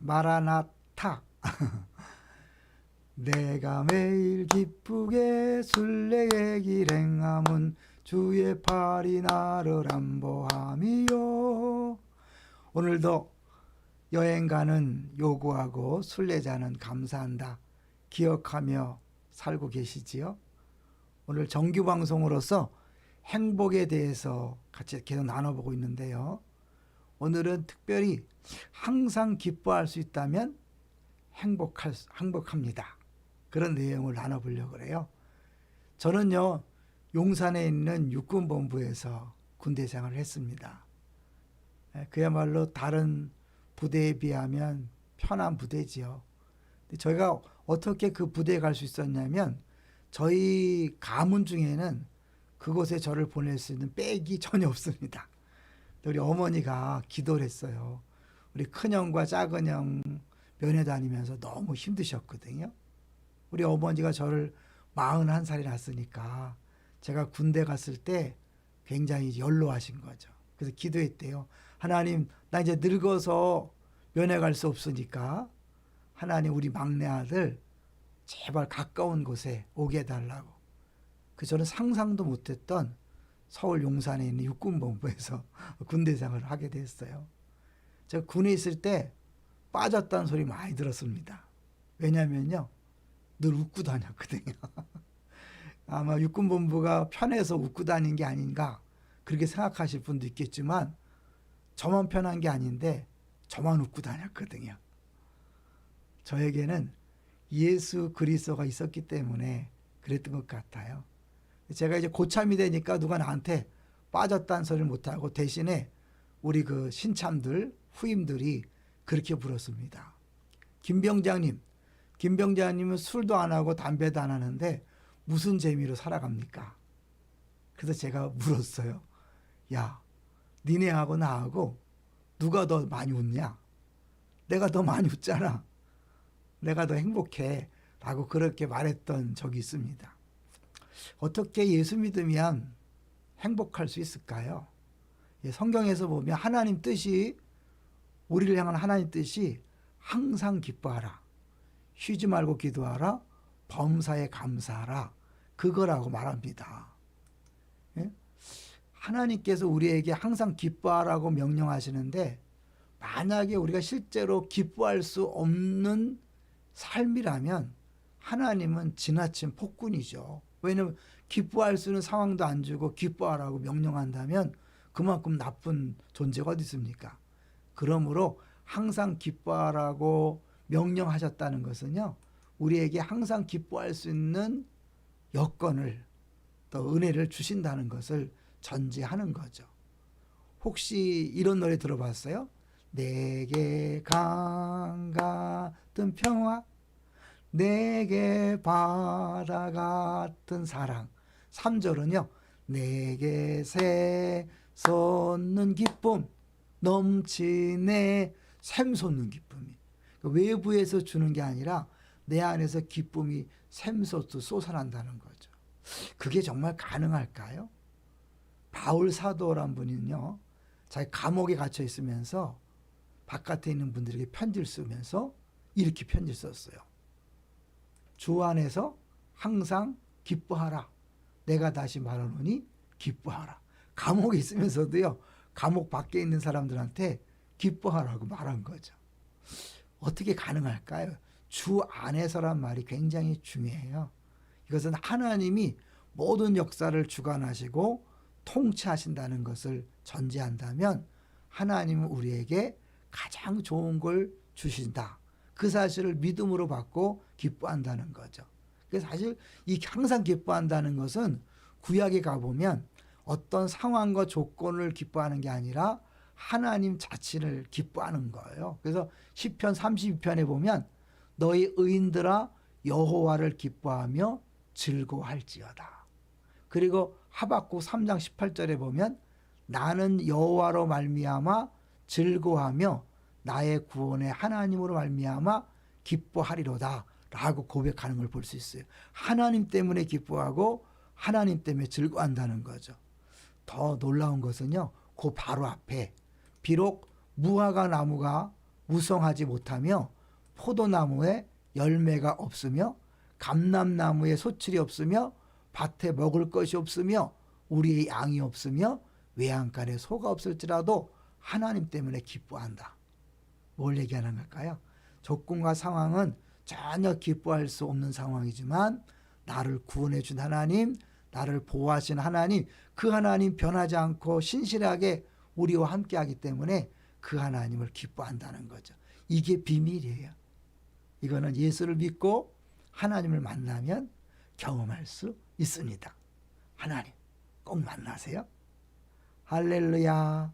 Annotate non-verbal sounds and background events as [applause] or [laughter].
마라나타. [laughs] 내가 매일 기쁘게 술래의 길 행함은 주의 팔이 나를 안보함이요. 오늘도 여행 가는 요구하고 순례자는 감사한다. 기억하며 살고 계시지요? 오늘 정규 방송으로서 행복에 대해서 같이 계속 나눠보고 있는데요. 오늘은 특별히 항상 기뻐할 수 있다면 행복할 수- 행복합니다. 그런 내용을 나눠보려고 그래요. 저는요 용산에 있는 육군본부에서 군대 생활을 했습니다. 예, 그야말로 다른 부대에 비하면 편한 부대지요. 저희가 어떻게 그 부대에 갈 수 있었냐면 저희 가문 중에는 그곳에 저를 보낼 수 있는 백이 전혀 없습니다. 우리 어머니가 기도를 했어요. 우리 큰형과 작은형 면회 다니면서 너무 힘드셨거든요. 우리 어머니가 저를 41살이 났으니까 제가 군대 갔을 때 굉장히 연로하신 거죠. 그래서 기도했대요. 하나님, 나 이제 늙어서 면회 갈 수 없으니까 하나님 우리 막내 아들 제발 가까운 곳에 오게 해달라고. 그 저는 상상도 못했던 서울 용산에 있는 육군본부에서 [laughs] 군대 생활을 하게 됐어요. 제가 군에 있을 때 빠졌다는 소리 많이 들었습니다. 왜냐면요. 늘 웃고 다녔거든요. [laughs] 아마 육군본부가 편해서 웃고 다닌 게 아닌가 그렇게 생각하실 분도 있겠지만 저만 편한 게 아닌데 저만 웃고 다녔거든요. 저에게는 예수 그리스도가 있었기 때문에 그랬던 것 같아요. 제가 이제 고참이 되니까 누가 나한테 빠졌다는 소리를 못하고 대신에 우리 그 신참들 후임들이 그렇게 불었습니다. 김병장님, 김병장님은 술도 안 하고 담배도 안 하는데 무슨 재미로 살아갑니까? 그래서 제가 물었어요. 야, 니네하고 나하고 누가 더 많이 웃냐? 내가 더 많이 웃잖아. 내가 더 행복해. 라고 그렇게 말했던 적이 있습니다. 어떻게 예수 믿으면 행복할 수 있을까요? 예, 성경에서 보면 하나님 뜻이 우리를 향한 하나님 뜻이 항상 기뻐하라. 쉬지 말고 기도하라. 범사에 감사하라. 그거라고 말합니다. 예? 하나님께서 우리에게 항상 기뻐하라고 명령하시는데 만약에 우리가 실제로 기뻐할 수 없는 삶이라면 하나님은 지나친 폭군이죠. 왜냐하면 기뻐할 수 있는 상황도 안 주고 기뻐하라고 명령한다면 그만큼 나쁜 존재가 어디 있습니까? 그러므로 항상 기뻐하라고 명령하셨다는 것은요. 우리에게 항상 기뻐할 수 있는 여건을 또 은혜를 주신다는 것을 전제하는 거죠. 혹시 이런 노래 들어봤어요? 내게 강 같은 평화, 내게 바다 같은 사랑. 3절은요, 내게 새 솟는 기쁨, 넘치네 샘솟는 기쁨이. 그러니까 외부에서 주는 게 아니라 내 안에서 기쁨이 샘솟듯 솟아난다는 거죠. 그게 정말 가능할까요? 바울 사도란 분은요, 자기 감옥에 갇혀 있으면서 바깥에 있는 분들에게 편지를 쓰면서 이렇게 편지를 썼어요. 주 안에서 항상 기뻐하라. 내가 다시 말하노니 기뻐하라. 감옥에 있으면서도요, 감옥 밖에 있는 사람들한테 기뻐하라고 말한 거죠. 어떻게 가능할까요? 주 안에서란 말이 굉장히 중요해요. 이것은 하나님이 모든 역사를 주관하시고 통치하신다는 것을 전제한다면 하나님은 우리에게 가장 좋은 걸 주신다. 그 사실을 믿음으로 받고 기뻐한다는 거죠. 그래서 사실 이 항상 기뻐한다는 것은 구약에 가보면 어떤 상황과 조건을 기뻐하는 게 아니라 하나님 자신을 기뻐하는 거예요. 그래서 시편 32편에 보면 너희 의인들아 여호와를 기뻐하며 즐거워할지어다. 그리고 하박국 3장 18절에 보면 나는 여호와로 말미암아 즐거워하며 나의 구원의 하나님으로 말미암아 기뻐하리로다 라고 고백하는 걸 볼 수 있어요. 하나님 때문에 기뻐하고 하나님 때문에 즐거워한다는 거죠. 더 놀라운 것은요. 그 바로 앞에 비록 무화과 나무가 무성하지 못하며 포도나무에 열매가 없으며 감람나무에 소출이 없으며 밭에 먹을 것이 없으며 우리의 양이 없으며 외양간에 소가 없을지라도 하나님 때문에 기뻐한다. 뭘 얘기하는 걸까요? 조건과 상황은 전혀 기뻐할 수 없는 상황이지만 나를 구원해 준 하나님, 나를 보호하신 하나님, 그 하나님 변하지 않고 신실하게 우리와 함께 하기 때문에 그 하나님을 기뻐한다는 거죠. 이게 비밀이에요. 이거는 예수를 믿고 하나님을 만나면 경험할 수 있습니다. 하나님 꼭 만나세요. 할렐루야.